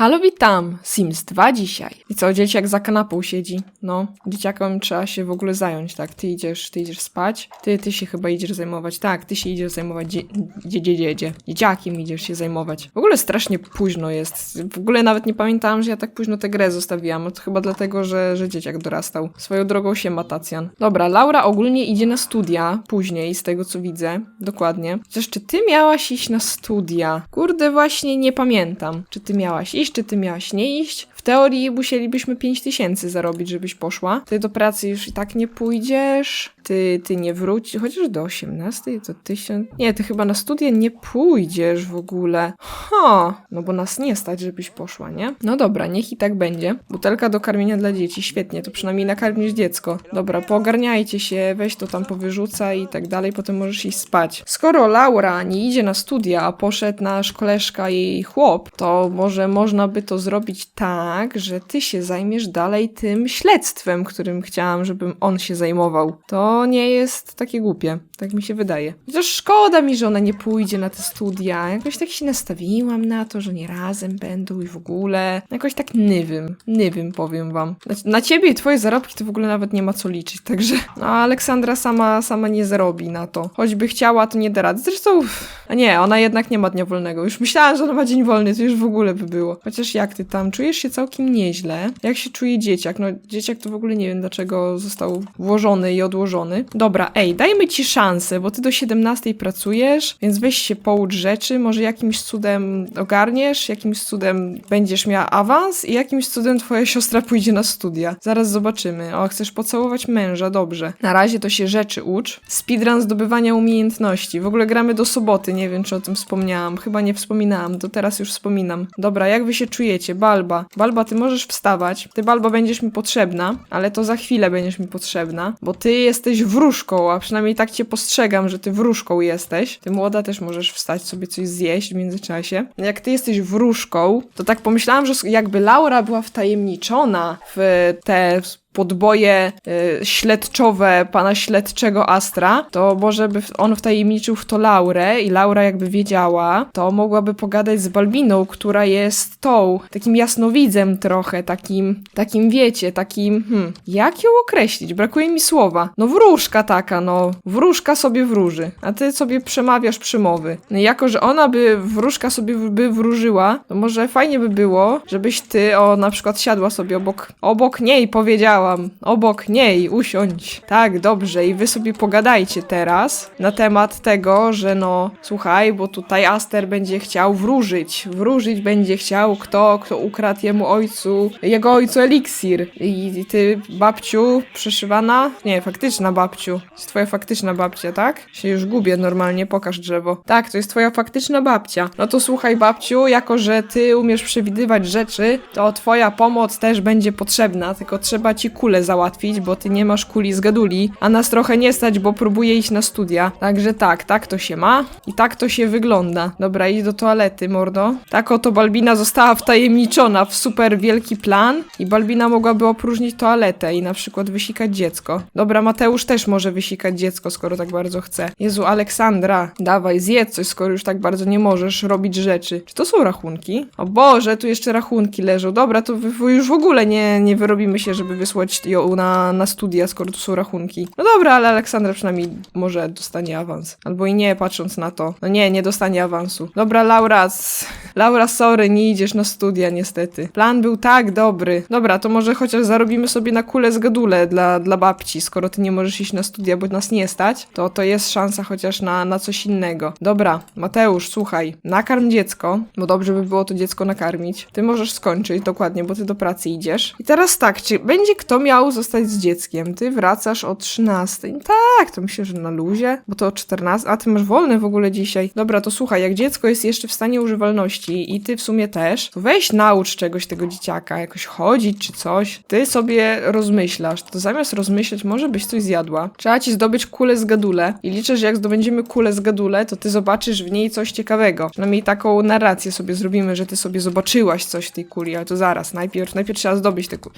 Halo, witam! Sims 2 dzisiaj. I co, dzieciak za kanapą siedzi? No, dzieciakom trzeba się w ogóle zająć, tak? Ty idziesz, ty idziesz spać, ty, ty się chyba idziesz zajmować, tak, ty się idziesz zajmować dzie, dzie, dzie, dzie, dzie. Dzieciakiem idziesz się zajmować. W ogóle strasznie późno jest. W ogóle nawet nie pamiętałam, że ja tak późno tę grę zostawiłam. To chyba dlatego, że, że dzieciak dorastał. Swoją drogą się ma Tacjan. Dobra, Laura ogólnie idzie na studia później, z tego co widzę. Dokładnie. Chociaż czy ty miałaś iść na studia? Kurde, właśnie nie pamiętam. Czy ty miałaś iść, czy ty miałaś nie iść? W teorii musielibyśmy 5 tysięcy zarobić, żebyś poszła. Ty do pracy już i tak nie pójdziesz. Ty, ty nie wrócisz, chociaż do 18 to 1000. Nie, ty chyba na studia nie pójdziesz w ogóle. Ha, no bo nas nie stać, żebyś poszła, nie? No dobra, niech i tak będzie. Butelka do karmienia dla dzieci, świetnie, to przynajmniej nakarmisz dziecko. Dobra, poogarniajcie się, weź to tam powyrzucaj i tak dalej, potem możesz iść spać. Skoro Laura nie idzie na studia, a poszedł nasz koleżka jej chłop, to może można by to zrobić tak, że ty się zajmiesz dalej tym śledztwem, którym chciałam, żebym on się zajmował. To nie jest takie głupie, tak mi się wydaje. Chociaż szkoda mi, że ona nie pójdzie na te studia. Jakoś tak się nastawiłam na to, że nie razem będą i w ogóle. Jakoś tak nie wiem, powiem wam. Na, na ciebie i twoje zarobki to w ogóle nawet nie ma co liczyć, także... No, Aleksandra sama, sama nie zarobi na to. Choćby chciała, to nie da rady. Zresztą... A nie, ona jednak nie ma dnia wolnego. Już myślałam, że ona ma dzień wolny, to już w ogóle by było. Chociaż jak ty tam? Czujesz się całkiem nieźle. Jak się czuje dzieciak? No, dzieciak to w ogóle nie wiem, dlaczego został włożony i odłożony. Dobra, ej, dajmy ci szansę, bo ty do 17 pracujesz, więc weź się poucz rzeczy, może jakimś cudem ogarniesz, jakimś cudem będziesz miała awans i jakimś cudem twoja siostra pójdzie na studia. Zaraz zobaczymy. O, chcesz pocałować męża, dobrze. Na razie to się rzeczy ucz. Speedrun zdobywania umiejętności. W ogóle gramy do soboty, nie wiem czy o tym wspomniałam. Chyba nie wspominałam, to teraz już wspominam. Dobra, jak wy się czujecie? Balba. Balba, ty możesz wstawać. Ty, Balba, będziesz mi potrzebna, ale to za chwilę będziesz mi potrzebna, bo ty jesteś wróżką, a przynajmniej tak cię postrzegam, że ty wróżką jesteś. Ty młoda też możesz wstać sobie coś zjeść w międzyczasie. Jak ty jesteś wróżką, to tak pomyślałam, że jakby Laura była wtajemniczona w te podboje y, śledczowe pana śledczego Astra, to może by on wtajemniczył w to Laurę i Laura jakby wiedziała, to mogłaby pogadać z Balbiną, która jest tą, takim jasnowidzem trochę, takim, takim wiecie, takim, hmm, jak ją określić? Brakuje mi słowa. No wróżka taka, no, wróżka sobie wróży, a ty sobie przemawiasz przymowy. No jako, że ona by, wróżka sobie by wróżyła, to może fajnie by było, żebyś ty, o, na przykład siadła sobie obok, obok niej powiedziała, obok niej usiądź. Tak, dobrze. I wy sobie pogadajcie teraz na temat tego, że no, słuchaj, bo tutaj Aster będzie chciał wróżyć. Wróżyć będzie chciał kto, kto ukradł jemu ojcu, jego ojcu eliksir. I, i ty, babciu, przeszywana? Nie, faktyczna babciu. To jest twoja faktyczna babcia, tak? Się już gubię normalnie, pokaż drzewo. Tak, to jest twoja faktyczna babcia. No to słuchaj, babciu, jako że ty umiesz przewidywać rzeczy, to twoja pomoc też będzie potrzebna, tylko trzeba ci kulę załatwić, bo ty nie masz kuli z gaduli, a nas trochę nie stać, bo próbuję iść na studia. Także tak, tak to się ma i tak to się wygląda. Dobra, idź do toalety, mordo. Tak oto Balbina została wtajemniczona w super wielki plan i Balbina mogłaby opróżnić toaletę i na przykład wysikać dziecko. Dobra, Mateusz też może wysikać dziecko, skoro tak bardzo chce. Jezu, Aleksandra, dawaj, zjedz coś, skoro już tak bardzo nie możesz robić rzeczy. Czy to są rachunki? O Boże, tu jeszcze rachunki leżą. Dobra, to już w ogóle nie, nie wyrobimy się, żeby wysłać ją na, na studia, skoro tu są rachunki. No dobra, ale Aleksandra przynajmniej może dostanie awans. Albo i nie, patrząc na to. No nie, nie dostanie awansu. Dobra, Laura, s- Laura, sorry, nie idziesz na studia niestety. Plan był tak dobry. Dobra, to może chociaż zarobimy sobie na kulę z gadule dla, dla babci, skoro ty nie możesz iść na studia, bo nas nie stać, to to jest szansa chociaż na, na coś innego. Dobra, Mateusz, słuchaj, nakarm dziecko, bo dobrze by było to dziecko nakarmić. Ty możesz skończyć, dokładnie, bo ty do pracy idziesz. I teraz tak, czy będzie kto miał zostać z dzieckiem? Ty wracasz o 13. Tak, to myślę, że na luzie, bo to o 14. A ty masz wolne w ogóle dzisiaj. Dobra, to słuchaj, jak dziecko jest jeszcze w stanie używalności i ty w sumie też, to weź naucz czegoś tego dzieciaka, jakoś chodzić czy coś. Ty sobie rozmyślasz, to zamiast rozmyślać, może byś coś zjadła. Trzeba ci zdobyć kulę z gadule i liczę, że jak zdobędziemy kulę z gadule, to ty zobaczysz w niej coś ciekawego. Przynajmniej taką narrację sobie zrobimy, że ty sobie zobaczyłaś coś w tej kuli, ale to zaraz, najpierw, najpierw trzeba zdobyć tę kulę.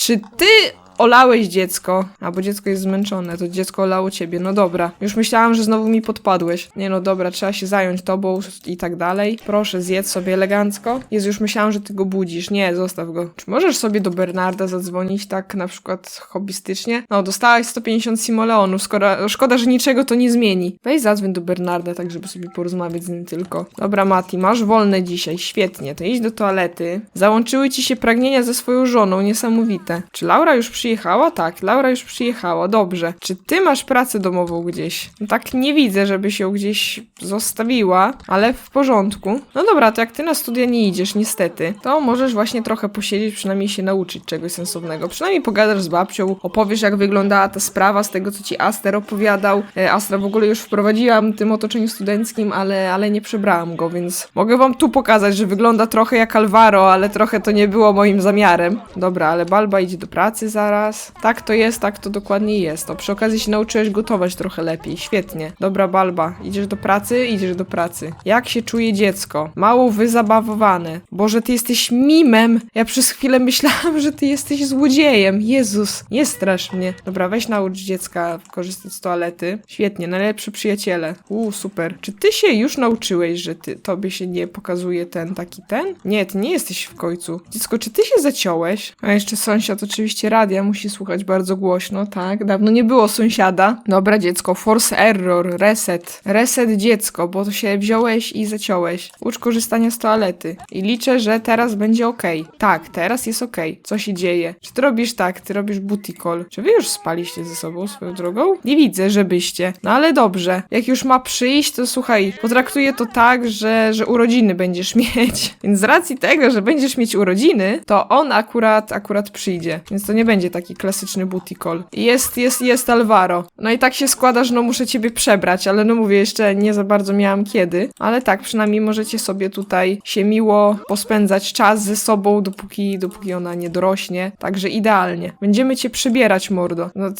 Czy ty olałeś dziecko. Albo dziecko jest zmęczone, to dziecko olało ciebie. No dobra. Już myślałam, że znowu mi podpadłeś. Nie no dobra, trzeba się zająć tobą i tak dalej. Proszę, zjedz sobie elegancko. Jezu, już myślałam, że ty go budzisz. Nie, zostaw go. Czy możesz sobie do Bernarda zadzwonić tak na przykład hobbystycznie? No, dostałaś 150 simoleonów. Skoro, szkoda, że niczego to nie zmieni. Weź zadzwoń do Bernarda, tak żeby sobie porozmawiać z nim tylko. Dobra, Mati, masz wolne dzisiaj. Świetnie. To idź do toalety. Załączyły ci się pragnienia ze swoją żoną. Niesamowite. Czy Laura już przyjechała? Tak, Laura już przyjechała. Dobrze. Czy ty masz pracę domową gdzieś? No tak nie widzę, żeby się gdzieś zostawiła, ale w porządku. No dobra, to jak ty na studia nie idziesz, niestety, to możesz właśnie trochę posiedzieć, przynajmniej się nauczyć czegoś sensownego. Przynajmniej pogadasz z babcią, opowiesz jak wyglądała ta sprawa z tego, co ci Aster opowiadał. E, Astra w ogóle już wprowadziłam tym otoczeniu studenckim, ale, ale nie przebrałam go, więc mogę wam tu pokazać, że wygląda trochę jak Alvaro, ale trochę to nie było moim zamiarem. Dobra, ale Balba idzie do pracy zaraz. Tak to jest, tak to dokładnie jest. O, przy okazji się nauczyłeś gotować trochę lepiej. Świetnie. Dobra, Balba, idziesz do pracy? Idziesz do pracy. Jak się czuje dziecko? Mało wyzabawowane. Boże, ty jesteś mimem. Ja przez chwilę myślałam, że ty jesteś złodziejem. Jezus, nie strasz mnie. Dobra, weź naucz dziecka korzystać z toalety. Świetnie, najlepszy przyjaciele. Uuu, super. Czy ty się już nauczyłeś, że ty, tobie się nie pokazuje ten taki ten? Nie, ty nie jesteś w końcu. Dziecko, czy ty się zaciąłeś? A jeszcze sąsiad oczywiście radia musi słuchać bardzo głośno, tak? Dawno nie było sąsiada. Dobra, dziecko, force error, reset. Reset dziecko, bo to się wziąłeś i zaciąłeś. Ucz korzystania z toalety. I liczę, że teraz będzie ok. Tak, teraz jest ok. Co się dzieje? Czy ty robisz tak? Ty robisz booty call. Czy wy już spaliście ze sobą swoją drogą? Nie widzę, żebyście. No ale dobrze. Jak już ma przyjść, to słuchaj, potraktuję to tak, że, że urodziny będziesz mieć. Więc z racji tego, że będziesz mieć urodziny, to on akurat, akurat przyjdzie. Więc to nie będzie taki klasyczny booty call. Jest, jest, jest Alvaro. No i tak się składa, że no muszę ciebie przebrać, ale no mówię, jeszcze nie za bardzo miałam kiedy. Ale tak, przynajmniej możecie sobie tutaj się miło pospędzać czas ze sobą, dopóki, dopóki ona nie dorośnie. Także idealnie. Będziemy cię przybierać, mordo. No,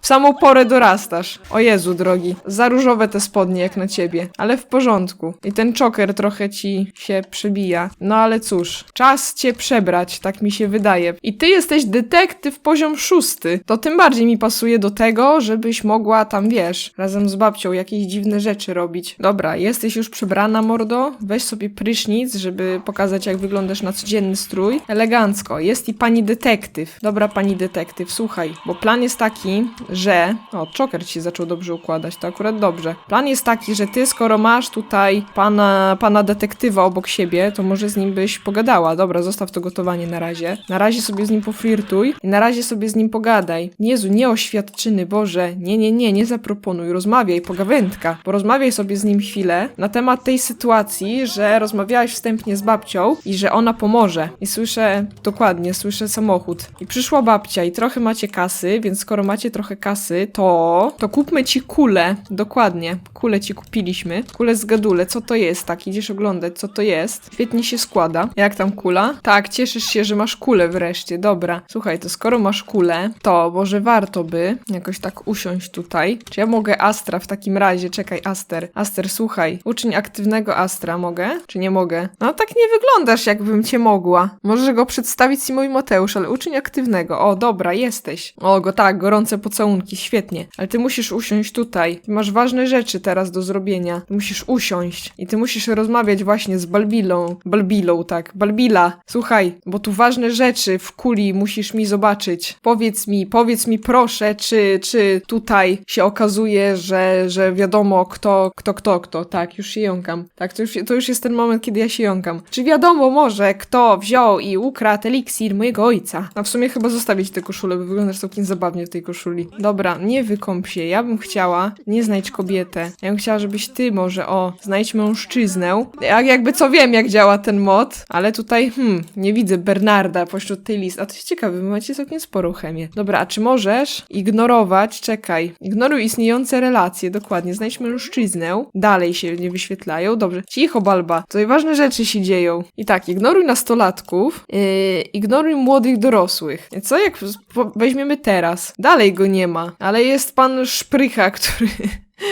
w samą porę dorastasz. O Jezu, drogi. Za różowe te spodnie jak na ciebie. Ale w porządku. I ten czoker trochę ci się przebija. No ale cóż, czas cię przebrać, tak mi się wydaje. I ty jesteś detektyw poziom szósty. To tym bardziej mi pasuje do tego, żebyś mogła tam, wiesz, razem z babcią jakieś dziwne rzeczy robić. Dobra, jesteś już przebrana, mordo. Weź sobie prysznic, żeby pokazać, jak wyglądasz na codzienny strój. Elegancko. Jest i pani detektyw. Dobra, pani detektyw, słuchaj, bo plan jest taki, że... O, czoker ci zaczął dobrze układać, to akurat dobrze. Plan jest taki, że ty, skoro masz tutaj pana, pana detektywa obok siebie, to może z nim byś pogadała. Dobra, zostaw to gotowanie na razie. Na razie sobie z nim poflirtuj i na razie sobie z nim pogadaj. Jezu, nie oświadczyny, Boże. Nie, nie, nie, nie zaproponuj. Rozmawiaj, pogawędka. Porozmawiaj sobie z nim chwilę na temat tej sytuacji, że rozmawiałeś wstępnie z babcią i że ona pomoże. I słyszę, dokładnie, słyszę samochód. I przyszła babcia i trochę macie kasy, więc skoro macie trochę kasy, to, to kupmy ci kulę. Dokładnie, kulę ci kupiliśmy. Kulę z gadule, co to jest? Tak, idziesz oglądać, co to jest. Świetnie się składa. Jak tam kula? Tak, cieszysz się, że masz kulę wreszcie. Dobra. Słuchaj, to skoro masz kulę, to może warto by jakoś tak usiąść tutaj. Czy ja mogę Astra w takim razie? Czekaj, Aster. Aster, słuchaj. Uczeń aktywnego Astra mogę? Czy nie mogę? No tak nie wyglądasz, jakbym cię mogła. Możesz go przedstawić Simowi Mateusz, ale uczeń aktywnego. O, dobra, jesteś. O, go tak, gorące pocałunki, świetnie. Ale ty musisz usiąść tutaj. Ty masz ważne rzeczy teraz do zrobienia. Ty musisz usiąść. I ty musisz rozmawiać właśnie z Balbilą. Balbilą, tak. Balbila, słuchaj, bo tu ważne rzeczy w kuli musisz mi zobaczyć. Powiedz mi, powiedz mi proszę, czy, czy tutaj się okazuje, że, że wiadomo kto, kto, kto, kto. Tak, już się jąkam. Tak, to już, to już jest ten moment, kiedy ja się jąkam. Czy wiadomo może, kto wziął i ukradł eliksir mojego ojca? A w sumie chyba zostawić tę koszulę, bo wyglądasz całkiem zabawnie w tej koszuli. Dobra, nie wykąp się. Ja bym chciała, nie znajdź kobietę. Ja bym chciała, żebyś ty może, o, znajdź mężczyznę. Jak, jakby co wiem, jak działa ten mod, ale tutaj, hmm, nie widzę Bernarda pośród tej listy. A to jest ciekawe, wy macie całkiem sporą chemię. Dobra, a czy możesz ignorować, czekaj, ignoruj istniejące relacje, dokładnie, znajdź mężczyznę. Dalej się nie wyświetlają. Dobrze, cicho, Balba. Tutaj ważne rzeczy się dzieją. I tak, ignoruj nastolatków, yy, ignoruj młodych dorosłych. Co jak weźmiemy teraz? Dalej go nie ma, ale jest pan Szprycha, który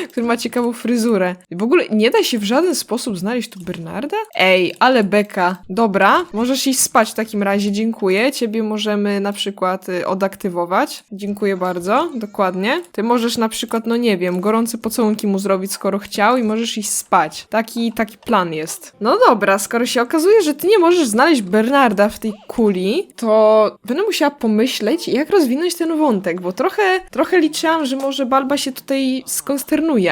który ma ciekawą fryzurę. I w ogóle nie da się w żaden sposób znaleźć tu Bernarda? Ej, ale beka. Dobra, możesz iść spać w takim razie, dziękuję. Ciebie możemy na przykład y, odaktywować. Dziękuję bardzo, dokładnie. Ty możesz na przykład, no nie wiem, gorące pocałunki mu zrobić, skoro chciał i możesz iść spać. Taki, taki plan jest. No dobra, skoro się okazuje, że ty nie możesz znaleźć Bernarda w tej kuli, to będę musiała pomyśleć, jak rozwinąć ten wątek, bo trochę, trochę liczyłam, że może Balba się tutaj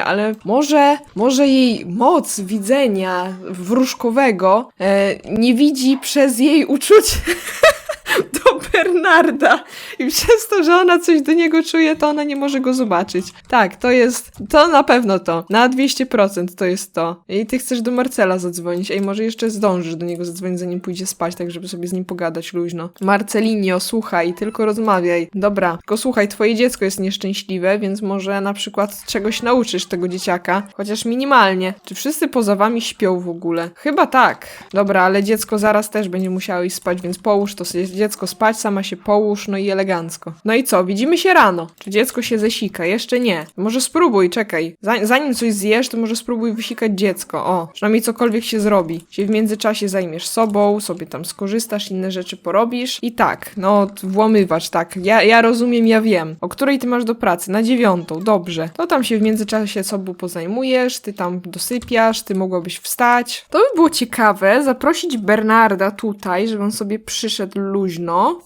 ale może, może jej moc widzenia wróżkowego e, nie widzi przez jej uczucie do Bernarda i przez to, że ona coś do niego czuje, to ona nie może go zobaczyć. Tak, to jest, to na pewno to. Na 200% to jest to. I ty chcesz do Marcela zadzwonić. Ej, może jeszcze zdążysz do niego zadzwonić, zanim pójdzie spać, tak żeby sobie z nim pogadać luźno. Marcelinio, słuchaj, tylko rozmawiaj. Dobra, tylko słuchaj, twoje dziecko jest nieszczęśliwe, więc może na przykład czegoś nauczysz tego dzieciaka, chociaż minimalnie. Czy wszyscy poza wami śpią w ogóle? Chyba tak. Dobra, ale dziecko zaraz też będzie musiało iść spać, więc połóż to sobie dziecko spać, sama się połóż, no i elegancko. No i co, widzimy się rano. Czy dziecko się zesika? Jeszcze nie. Może spróbuj, czekaj. Za- Zanim coś zjesz, to może spróbuj wysikać dziecko. O, przynajmniej cokolwiek się zrobi. Się w międzyczasie zajmiesz sobą, sobie tam skorzystasz, inne rzeczy porobisz. I tak, no, włamywacz, tak. Ja, ja rozumiem, ja wiem. O której ty masz do pracy? Na dziewiątą, dobrze. To tam się w międzyczasie sobą pozajmujesz, ty tam dosypiasz, ty mogłabyś wstać. To by było ciekawe, zaprosić Bernarda tutaj, żeby on sobie przyszedł luźno.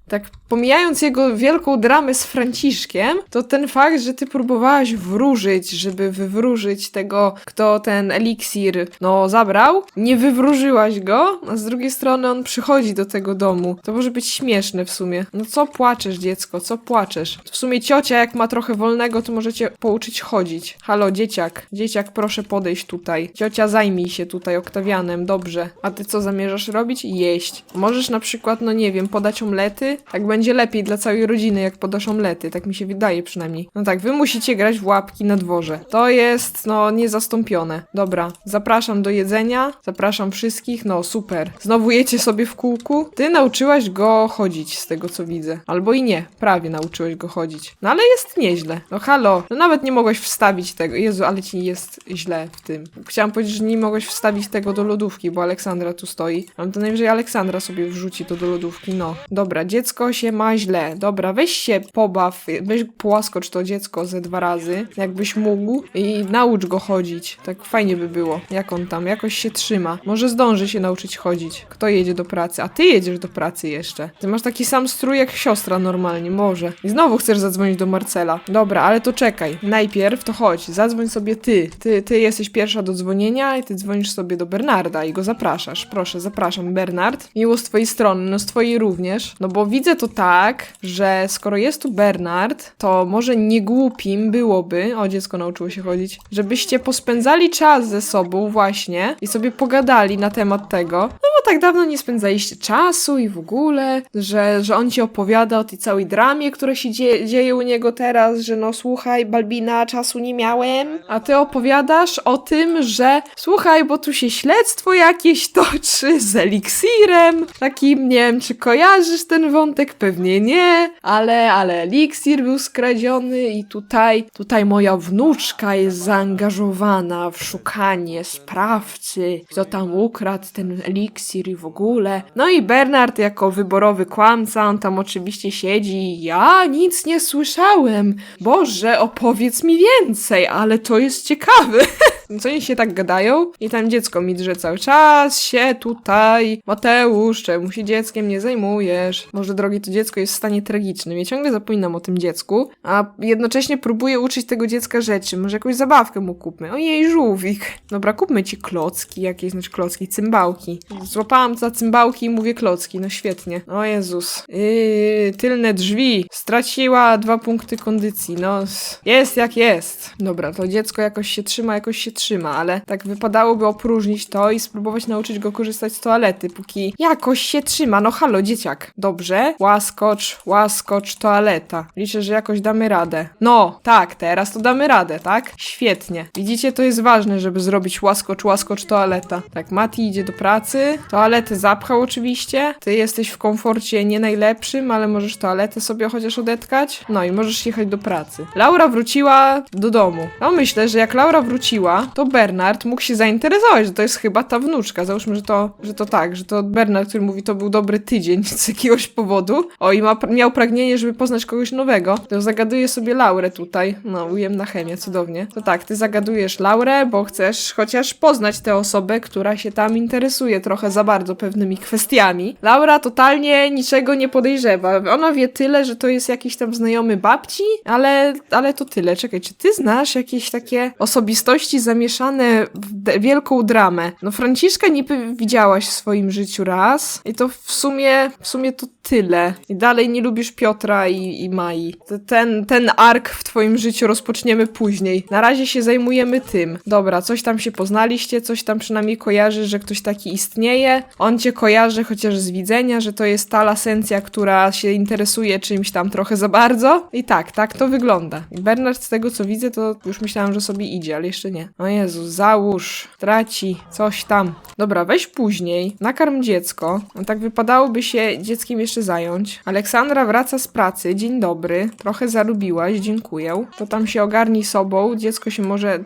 Tak pomijając jego wielką dramę z Franciszkiem, to ten fakt, że ty próbowałaś wróżyć, żeby wywróżyć tego, kto ten eliksir, no, zabrał, nie wywróżyłaś go, a z drugiej strony on przychodzi do tego domu. To może być śmieszne w sumie. No co płaczesz, dziecko, co płaczesz? W sumie ciocia, jak ma trochę wolnego, to możecie pouczyć chodzić. Halo, dzieciak, dzieciak, proszę podejść tutaj. Ciocia, zajmij się tutaj Oktawianem, dobrze. A ty co zamierzasz robić? Jeść. Możesz na przykład, no nie wiem, omlety? Tak będzie lepiej dla całej rodziny, jak podasz omlety, tak mi się wydaje przynajmniej. No tak, wy musicie grać w łapki na dworze. To jest, no, niezastąpione. Dobra, zapraszam do jedzenia, zapraszam wszystkich, no super. Znowu jecie sobie w kółku? Ty nauczyłaś go chodzić, z tego co widzę. Albo i nie, prawie nauczyłeś go chodzić. No ale jest nieźle. No halo, no nawet nie mogłeś wstawić tego. Jezu, ale ci jest źle w tym. Chciałam powiedzieć, że nie mogłeś wstawić tego do lodówki, bo Aleksandra tu stoi. Ale to najwyżej Aleksandra sobie wrzuci to do lodówki, no. Dobra, dziecko się ma źle. Dobra, weź się pobaw, weź płaskocz to dziecko ze dwa razy, jakbyś mógł i naucz go chodzić. Tak fajnie by było. Jak on tam, jakoś się trzyma. Może zdąży się nauczyć chodzić. Kto jedzie do pracy? A ty jedziesz do pracy jeszcze. Ty masz taki sam strój jak siostra normalnie, może. I znowu chcesz zadzwonić do Marcela. Dobra, ale to czekaj. Najpierw to chodź, zadzwoń sobie ty. Ty, ty jesteś pierwsza do dzwonienia i ty dzwonisz sobie do Bernarda i go zapraszasz. Proszę, zapraszam, Bernard. Miło z twojej strony, no z twojej również. No bo widzę to tak, że skoro jest tu Bernard, to może nie głupim byłoby, o dziecko nauczyło się chodzić, żebyście pospędzali czas ze sobą właśnie i sobie pogadali na temat tego, no bo tak dawno nie spędzaliście czasu i w ogóle, że, że on ci opowiada o tej całej dramie, która się dzie dzieje u niego teraz, że no słuchaj, Balbina, czasu nie miałem, a ty opowiadasz o tym, że słuchaj, bo tu się śledztwo jakieś toczy z eliksirem, takim, nie wiem, czy kojarzysz ten wątek, pewnie nie, ale, ale eliksir był skradziony i tutaj, tutaj moja wnuczka jest zaangażowana w szukanie sprawcy, kto tam ukradł ten eliksir i w ogóle. No i Bernard jako wyborowy kłamca, on tam oczywiście siedzi. Ja nic nie słyszałem. Boże, opowiedz mi więcej, ale to jest ciekawe. Co oni się tak gadają? I tam dziecko mi drze cały czas, się tutaj. Mateusz, czemu się dzieckiem nie zajmujesz? Może drogi to dziecko jest w stanie tragicznym. Ja ciągle zapominam o tym dziecku, a jednocześnie próbuję uczyć tego dziecka rzeczy. Może jakąś zabawkę mu kupmy. Ojej, żółwik. Dobra, kupmy ci klocki, jakieś znaczy klocki, cymbałki. Złapałam za cymbałki i mówię klocki, no świetnie. O Jezus. Yy, tylne drzwi. Straciła dwa punkty kondycji, no. Jest jak jest. Dobra, to dziecko jakoś się trzyma, jakoś się trzyma, ale tak wypadałoby opróżnić to i spróbować nauczyć go korzystać z toalety, póki jakoś się trzyma. No halo, dzieciak. Dobrze. Łaskocz, łaskocz, toaleta. Liczę, że jakoś damy radę. No, tak, teraz to damy radę, tak? Świetnie. Widzicie, to jest ważne, żeby zrobić łaskocz, łaskocz, toaleta. Tak, Mati idzie do pracy. Toaletę zapchał oczywiście. Ty jesteś w komforcie nie najlepszym, ale możesz toaletę sobie chociaż odetkać. No i możesz jechać do pracy. Laura wróciła do domu. No myślę, że jak Laura wróciła, to Bernard mógł się zainteresować, że to jest chyba ta wnuczka. Załóżmy, że to, że to tak, że to Bernard, który mówi, to był dobry tydzień z jakiegoś powodu. O, i ma, miał pragnienie, żeby poznać kogoś nowego. To zagaduje sobie Laurę tutaj. No, ujemna chemia, cudownie. To tak, ty zagadujesz Laurę, bo chcesz chociaż poznać tę osobę, która się tam interesuje trochę za bardzo pewnymi kwestiami. Laura totalnie niczego nie podejrzewa. Ona wie tyle, że to jest jakiś tam znajomy babci, ale, ale to tyle. Czekaj, czy ty znasz jakieś takie osobistości zamieszane w wielką dramę? No Franciszka niby widziałaś w swoim życiu raz i to w sumie, w sumie to tyle. I dalej nie lubisz Piotra i, i Mai. Ten, ten ark w twoim życiu rozpoczniemy później. Na razie się zajmujemy tym. Dobra, coś tam się poznaliście, coś tam przynajmniej kojarzy, że ktoś taki istnieje. On cię kojarzy chociaż z widzenia, że to jest ta lasencja, która się interesuje czymś tam trochę za bardzo. I tak, tak to wygląda. I Bernard z tego co widzę, to już myślałam, że sobie idzie, ale jeszcze nie. O Jezu, załóż, traci, coś tam. Dobra, weź później, nakarm dziecko. No tak wypadałoby się dzieckiem jeszcze zająć. Aleksandra wraca z pracy, dzień dobry. Trochę zarobiłaś, dziękuję. To tam się ogarnij sobą, dziecko się może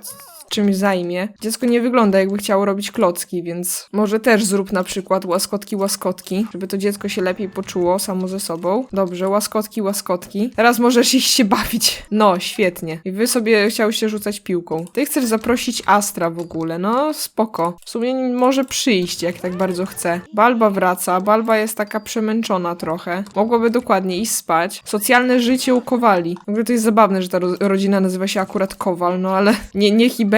czymś zajmie. Dziecko nie wygląda jakby chciało robić klocki, więc może też zrób na przykład łaskotki, łaskotki, żeby to dziecko się lepiej poczuło samo ze sobą. Dobrze, łaskotki, łaskotki. Teraz możesz iść się bawić. No, świetnie. I wy sobie chciałyście rzucać piłką. Ty chcesz zaprosić Astra w ogóle, no spoko. W sumie może przyjść, jak tak bardzo chce. Balba wraca, Balba jest taka przemęczona trochę. Mogłaby dokładnie iść spać. Socjalne życie u Kowali. W ogóle to jest zabawne, że ta ro rodzina nazywa się akurat Kowal, no ale nie, niech i będzie.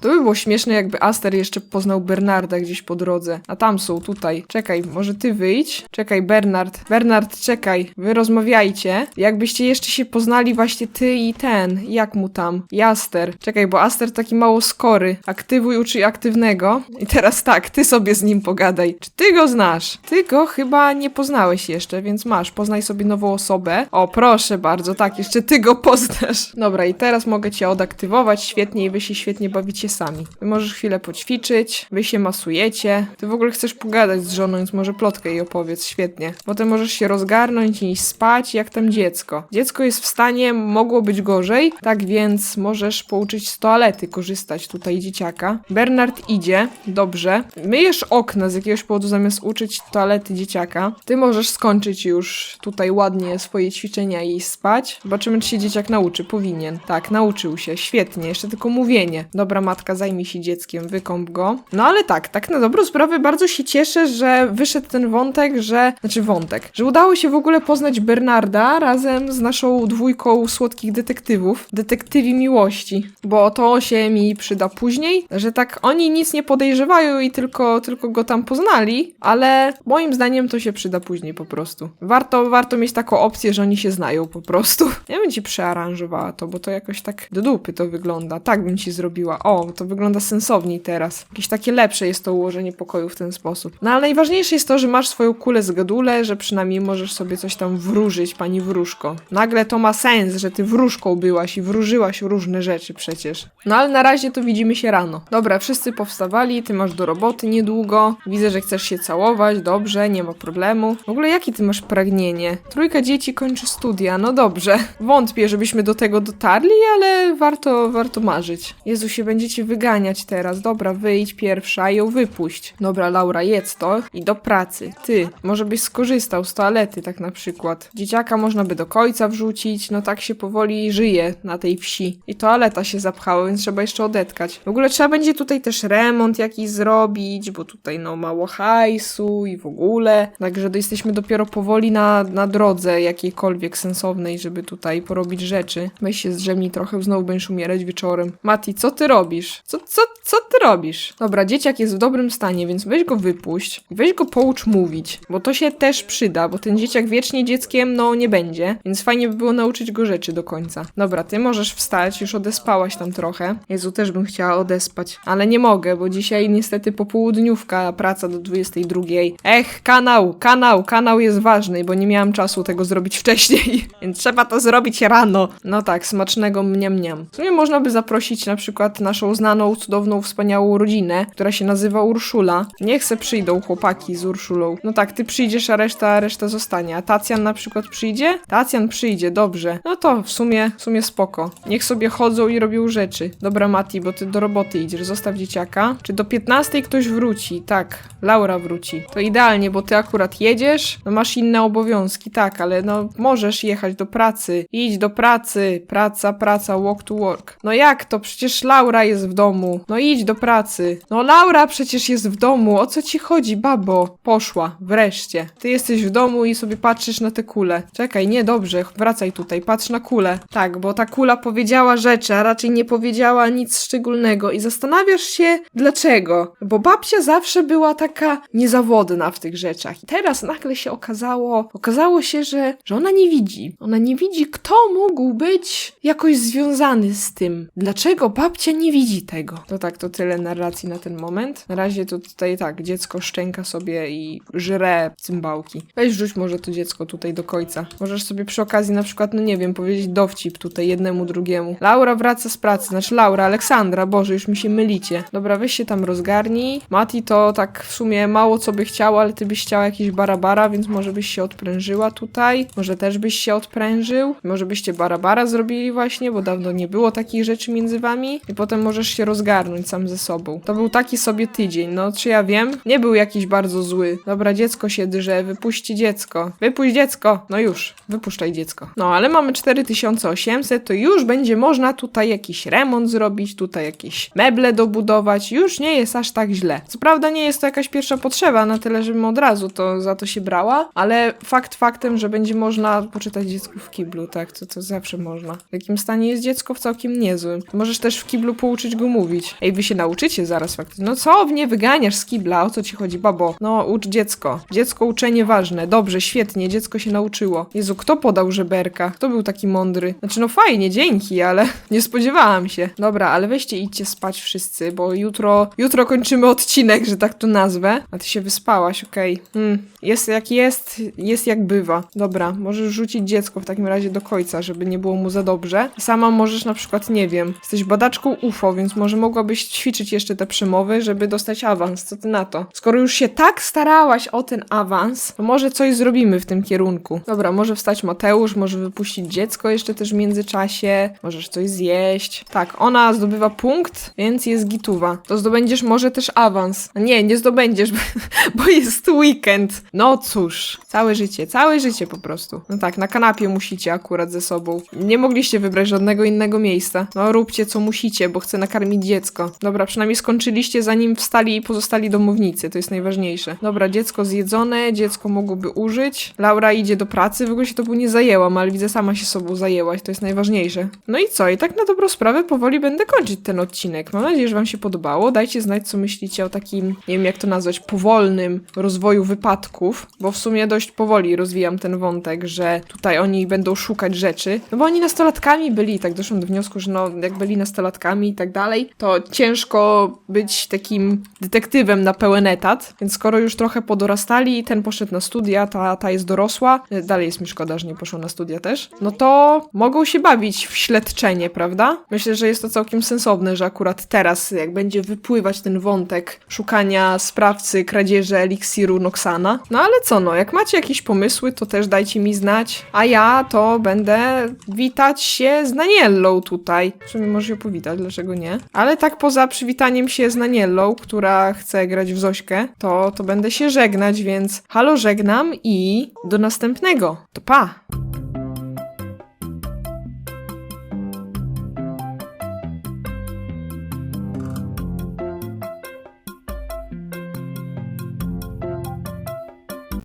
To by było śmieszne, jakby Aster jeszcze poznał Bernarda gdzieś po drodze. A tam są, tutaj. Czekaj, może ty wyjdź? Czekaj, Bernard. Bernard, czekaj. Wy rozmawiajcie. Jakbyście jeszcze się poznali właśnie ty i ten. Jak mu tam? Jaster. Czekaj, bo Aster taki mało skory. Aktywuj uczy aktywnego. I teraz tak, ty sobie z nim pogadaj. Czy ty go znasz? Ty go chyba nie poznałeś jeszcze, więc masz. Poznaj sobie nową osobę. O, proszę bardzo, tak, jeszcze ty go poznasz. Dobra, i teraz mogę cię odaktywować świetnie i wy się świetnie bawicie sami. Ty możesz chwilę poćwiczyć, wy się masujecie. Ty w ogóle chcesz pogadać z żoną, więc może plotkę jej opowiedz, świetnie. Potem możesz się rozgarnąć i iść spać, jak tam dziecko. Dziecko jest w stanie, mogło być gorzej, tak więc możesz pouczyć z toalety korzystać tutaj dzieciaka. Bernard idzie, dobrze. Myjesz okna z jakiegoś powodu zamiast uczyć toalety dzieciaka. Ty możesz skończyć już tutaj ładnie swoje ćwiczenia i spać. Zobaczymy, czy się dzieciak nauczy. Powinien. Tak, nauczył się. Świetnie. Jeszcze tylko mówienie. Dobra, matka, zajmij się dzieckiem, wykąp go. No ale tak, tak na dobrą sprawę bardzo się cieszę, że wyszedł ten wątek, że... Znaczy wątek. Że udało się w ogóle poznać Bernarda razem z naszą dwójką słodkich detektywów. Detektywi miłości. Bo to się mi przyda później, że tak oni nic nie podejrzewają i tylko, tylko go tam poznali, ale moim zdaniem to się przyda później po prostu. Warto, warto mieć taką opcję, że oni się znają po prostu. Ja bym ci przearanżowała to, bo to jakoś tak do dupy to wygląda. Tak bym ci zrobiła. O, to wygląda sensowniej teraz. Jakieś takie lepsze jest to ułożenie pokoju w ten sposób. No ale najważniejsze jest to, że masz swoją kulę z gadule, że przynajmniej możesz sobie coś tam wróżyć, pani wróżko. Nagle to ma sens, że ty wróżką byłaś i wróżyłaś różne rzeczy przecież. No ale na razie to widzimy się rano. Dobra, wszyscy powstawali, ty masz do roboty niedługo. Widzę, że chcesz się całować, dobrze, nie ma problemu. W ogóle jakie ty masz pragnienie? Trójka dzieci kończy studia, no dobrze. Wątpię, żebyśmy do tego dotarli, ale warto, warto marzyć. Jezu, się będziecie wyganiać teraz. Dobra, wyjdź pierwsza i ją wypuść. Dobra, Laura, jedz to i do pracy. Ty, może byś skorzystał z toalety tak na przykład. Dzieciaka można by do końca wrzucić, no tak się powoli żyje na tej wsi. I toaleta się zapchała, więc trzeba jeszcze odetkać. W ogóle trzeba będzie tutaj też remont jakiś zrobić, bo tutaj no mało hajsu i w ogóle. Także jesteśmy dopiero powoli na, na drodze jakiejkolwiek sensownej, żeby tutaj porobić rzeczy. Weź się zdrzemnij trochę, znowu będziesz umierać wieczorem. Mati, co ty robisz? Co, co, co ty robisz? Dobra, dzieciak jest w dobrym stanie, więc weź go wypuść weź go poucz mówić, bo to się też przyda, bo ten dzieciak wiecznie dzieckiem, no nie będzie, więc fajnie by było nauczyć go rzeczy do końca. Dobra, ty możesz wstać, już odespałaś tam trochę. Jezu, też bym chciała odespać, ale nie mogę, bo dzisiaj niestety popołudniówka, praca do 22. Ech, kanał, kanał, kanał jest ważny, bo nie miałam czasu tego zrobić wcześniej, więc trzeba to zrobić rano. No tak, smacznego mniam mniam. W sumie można by zaprosić na przykład naszą znaną, cudowną, wspaniałą rodzinę, która się nazywa Urszula. Niech se przyjdą chłopaki z Urszulą. No tak, ty przyjdziesz, a reszta, a reszta zostanie. A Tacjan na przykład przyjdzie? Tacjan przyjdzie, dobrze. No to w sumie, w sumie spoko. Niech sobie chodzą i robią rzeczy. Dobra, Mati, bo ty do roboty idziesz, zostaw dzieciaka. Czy do 15 ktoś wróci? Tak, Laura wróci. To idealnie, bo ty akurat jedziesz, no masz inne obowiązki, tak, ale no możesz jechać do pracy. Idź do pracy. Praca, praca, walk to work. No jak to? Przecież Laura jest w domu. No idź do pracy. No Laura przecież jest w domu. O co ci chodzi, babo? Poszła, wreszcie. Ty jesteś w domu i sobie patrzysz na tę kulę. Czekaj, nie, dobrze, wracaj tutaj, patrz na kulę. Tak, bo ta kula powiedziała rzeczy, a raczej nie powiedziała nic szczególnego i zastanawiasz się dlaczego. Bo babcia zawsze była taka niezawodna w tych rzeczach. I teraz nagle się okazało, okazało się, że, że ona nie widzi. Ona nie widzi, kto mógł być jakoś związany z tym. Dlaczego babcia nie widzi tego? To tak, to tyle narracji na ten moment. Na razie to tutaj tak, dziecko szczęka sobie i żre cymbałki. Weź rzuć może to dziecko tutaj do końca. Możesz sobie przy okazji na przykład, no nie wiem, powiedzieć dowcip tutaj jednemu, drugiemu. Laura wraca z pracy, znaczy Laura, Aleksandra, Boże, już mi się mylicie. Dobra, weź się tam rozgarnij. Mati to tak w sumie mało co by chciała, ale ty byś chciała jakiś barabara, więc może byś się odprężyła tutaj. Może też byś się odprężył. Może byście barabara zrobili właśnie, bo dawno nie było takich rzeczy między wami. I potem możesz się rozgarnąć sam ze sobą. To był taki sobie tydzień, no czy ja wiem? Nie był jakiś bardzo zły. Dobra, dziecko się drze, wypuśćcie dziecko. Wypuść dziecko! No już, wypuszczaj dziecko. No, ale mamy 4800, to już będzie można tutaj jakiś remont zrobić, tutaj jakieś meble dobudować. Już nie jest aż tak źle. Co prawda nie jest to jakaś pierwsza potrzeba, na tyle, żebym od razu to za to się brała, ale fakt faktem, że będzie można poczytać dziecku w kiblu, tak, to, to zawsze można. W jakim stanie jest dziecko w całkiem niezłym. Możesz też w kiblu pouczyć go mówić. Ej, wy się nauczycie zaraz faktycznie. No co, mnie wyganiasz z kibla? O co ci chodzi, babo? No, ucz dziecko. Dziecko uczenie ważne. Dobrze, świetnie, dziecko się nauczyło. Jezu, kto podał żeberka? Kto był taki mądry? Znaczy, no fajnie, dzięki, ale nie spodziewałam się. Dobra, ale weźcie idźcie spać wszyscy, bo jutro, jutro kończymy odcinek, że tak to nazwę. A ty się wyspałaś, okej. Hmm, jest jak jest, jest jak bywa. Dobra, możesz rzucić dziecko w takim razie do końca, żeby nie było mu za dobrze. Sama możesz na przykład, nie wiem, jesteś badaczką UFO, więc może mogłabyś ćwiczyć jeszcze te przemowy, żeby dostać awans. Co ty na to? Skoro już się tak starałaś o ten awans, to może coś zrobimy w tym kierunku. Dobra, może wstać Mateusz, może wypuścić dziecko jeszcze też w międzyczasie, możesz coś zjeść. Tak, ona zdobywa punkt, więc jest gituwa. To zdobędziesz może też awans. Nie, nie zdobędziesz, bo jest weekend. No cóż, całe życie, całe życie po prostu. No tak, na kanapie musicie akurat ze sobą. Nie mogliście wybrać żadnego innego miejsca. No róbcie co musicie, bo chcę nakarmić dziecko. Dobra, przynajmniej skończyliście zanim wstali pozostali domownicy, to jest najważniejsze. Dobra, dziecko zjedzone, dziecko mogłoby użyć. Laura idzie do pracy, w ogóle się to nie zajęłam, ale widzę sama się sobą zajęłaś, to jest najważniejsze. No i co? I tak na dobrą sprawę powoli będę kończyć ten odcinek. Mam nadzieję, że wam się podobało. Dajcie znać, co myślicie o takim, nie wiem jak to nazwać, powolnym rozwoju wypadków, bo w sumie dość powoli rozwijam ten wątek, że tutaj oni będą szukać rzeczy. No bo oni nastolatkami byli i tak doszłam do wniosku, że no jak byli nastolatkami i tak dalej, to ciężko być takim detektywem na pełen etat, więc skoro już trochę podorastali, ten poszedł na studia, ta, ta jest dorosła, dalej jest mi szkoda, że nie poszła na studia też, no to mogą się bawić w śledczenie, prawda? Myślę, że jest to całkiem sensowne, że akurat teraz, jak będzie wypływać ten wątek szukania sprawcy kradzieży eliksiru Noxana. No ale co no, jak macie jakieś pomysły, to też dajcie mi znać, a ja to będę witać się z Daniellą tutaj. W sumie może się powitać, dlaczego nie? Ale tak poza przywitaniem się z Daniellą, która chce grać w Zośkę, to, to będę się żegnać, więc halo żegnam i do następnego. To pa!